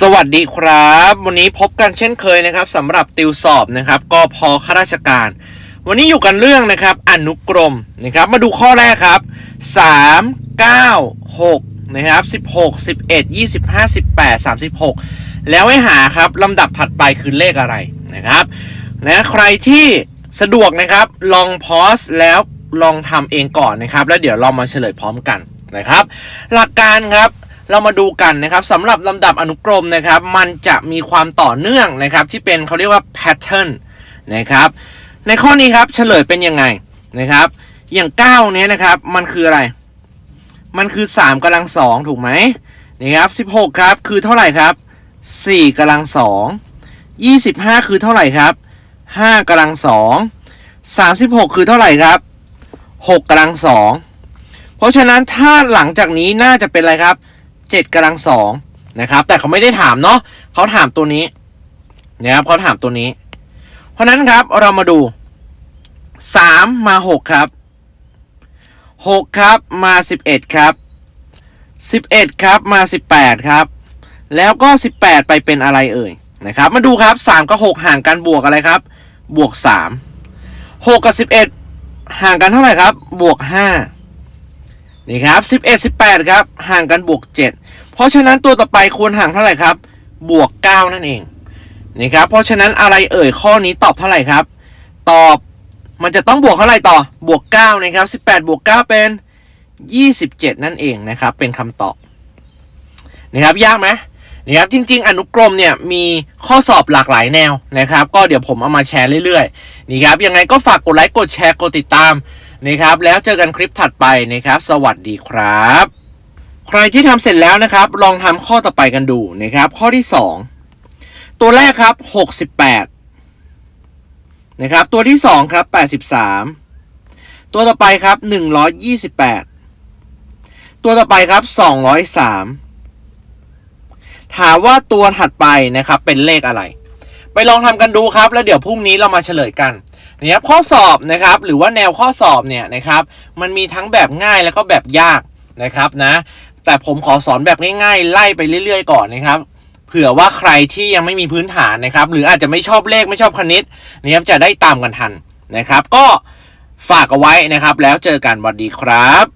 สวัสดีครับ วันนี้พบกันเช่นเคยนะครับสำหรับติวสอบนะครับก็พอข้าราชการ วันนี้อยู่กันเรื่องนะครับอนุกรมนะครับมาดูข้อแรกครับ 3 9 6นะครับ16 11 25 18 36 แล้วให้หาครับลำดับถัดไปคือเลขอะไรนะครับนะใครที่สะดวกนะครับลองพอสแล้วลองทำเองก่อนนะครับ แล้วเดี๋ยวเรามาเฉลยพร้อมกันนะครับ หลักการครับ เรามาดูกันนะครับสำหรับลำดับอนุกรมนะครับ มันจะมีความต่อเนื่องนะครับ ที่เป็นเขาเรียกว่า pattern นะครับ ในข้อนี้ครับเฉลยเป็นยังไงนะครับ อย่าง 9 เนี้ยนะครับ มันคืออะไร มันคือ 3กำลังสองถูกไหมนะครับ 16 ครับ คือเท่าไหร่ครับ 4กำลังสอง25 คือเท่าไหร่ครับ 5กำลังสอง36 คือเท่าไหร่ครับ6กำลังสองเพราะฉะนั้นถ้าหลังจากนี้น่าจะเป็นอะไรครับ 7กำลังสองนะครับ แต่เขาไม่ได้ถามเนาะเขาถามตัวนี้นะครับเขาถามตัวนี้ เพราะฉะนั้นครับเรามาดู3มา6ครับ6ครับมา11ครับ11ครับมา18ครับ แล้วก็18ไปเป็นอะไรเอ่ยนะครับ มาดูครับ3กับ6ห่างกันบวกอะไรครับ บวก3 6กับ11ห่างกันเท่าไหร่ครับ บวก5 นี่ครับ 11 18 ครับ ห่างกันบวก 7 เพราะฉะนั้นตัวต่อไปควรห่างเท่าไหร่ครับ บวก 9 นั่นเองนี่ครับ เพราะฉะนั้นอะไรเอ่ยข้อนี้ตอบเท่าไหร่ครับ ตอบมันจะต้องบวกเท่าไหร่ต่อบวก9นะครับ18บวก9เป็น 27 นั่นเองนะครับ เป็นคำตอบนะครับยากไหมนี่ครับจริง ๆ อนุกรมเนี่ยมีข้อสอบหลากหลายแนวนะครับ ก็เดี๋ยวผมเอามาแชร์เรื่อยๆนี่ครับยังไงก็ฝากกดไลค์กดแชร์กดติดตาม นะครับ แล้วเจอกันคลิปถัดไปนะครับ สวัสดีครับ ใครที่ทำเสร็จแล้วนะครับ ลองทำข้อต่อไปกันดูนะครับ ข้อที่ 2 ตัวแรกครับ 68 นะครับ ตัวที่ 2 ครับ 83 ตัวต่อไปครับ 128 ตัวต่อไปครับ 203ถามว่าตัวถัดไปนะครับเป็นเลขอะไร ไปลองทำกันดูครับ แล้วเดี๋ยวพรุ่งนี้เรามาเฉลยกัน นะครับข้อสอบนะครับหรือว่าแนวข้อสอบเนี่ยนะครับมันมีทั้งแบบง่ายแล้วก็แบบยากนะครับนะแต่ผมขอสอนแบบง่ายๆ ไล่ไปเรื่อย ๆ ก่อนนะครับเผื่อว่าใครที่ยังไม่มีพื้นฐานนะครับ หรืออาจจะไม่ชอบเลขไม่ชอบคณิตนะครับจะได้ตามกันทันนะครับ ก็ฝากเอาไว้นะครับ แล้วเจอกันสวัสดีครับ